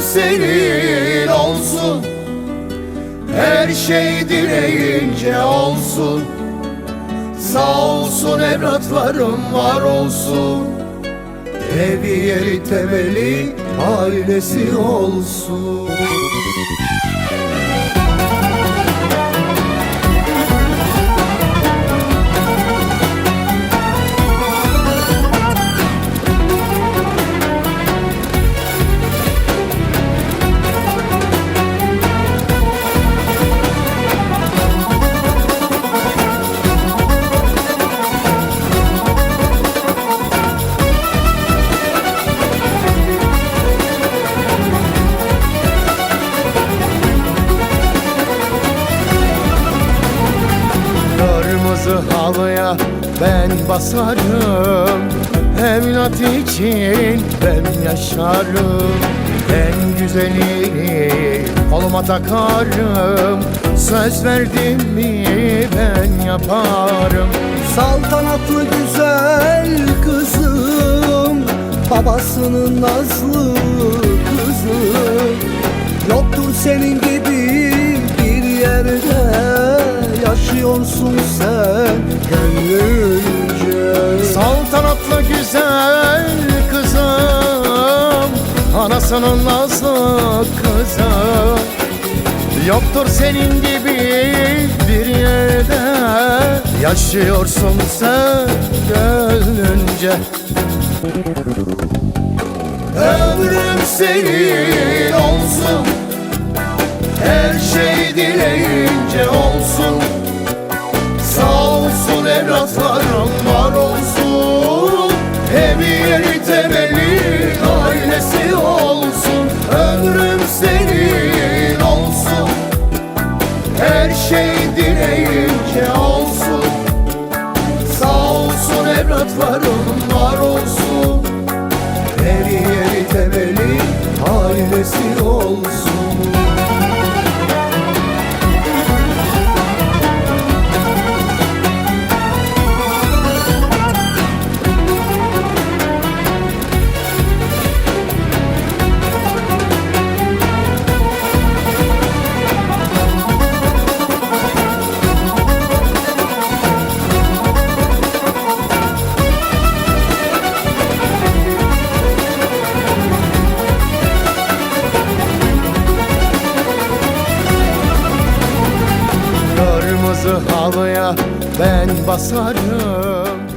senin olsun. Her şey dileyince olsun. Sağ olsun evlatlarım var olsun. Evi yeri temeli ailesi olsun Halıya ben basarım. Evlat için ben yaşarım. En güzelini koluma takarım. Söz verdim mi ben yaparım. Saltanatlı güzel kızım Babasının nazlı kızı Yoktur senin gibi bir yerde Yaşıyorsun sen gönlünce Saltanatlı güzel kızım Anasının nazlı kızı Yoktur senin gibi bir yerde Yaşıyorsun sen gönlünce. Ömrüm senin olsun evlatlarım var olsun. Evi yeri temeli ailesi olsun. Ömrüm senin olsun. Her şey dileyince olsun. Sağ olsun evlatlarım var olsun halıya ben basarım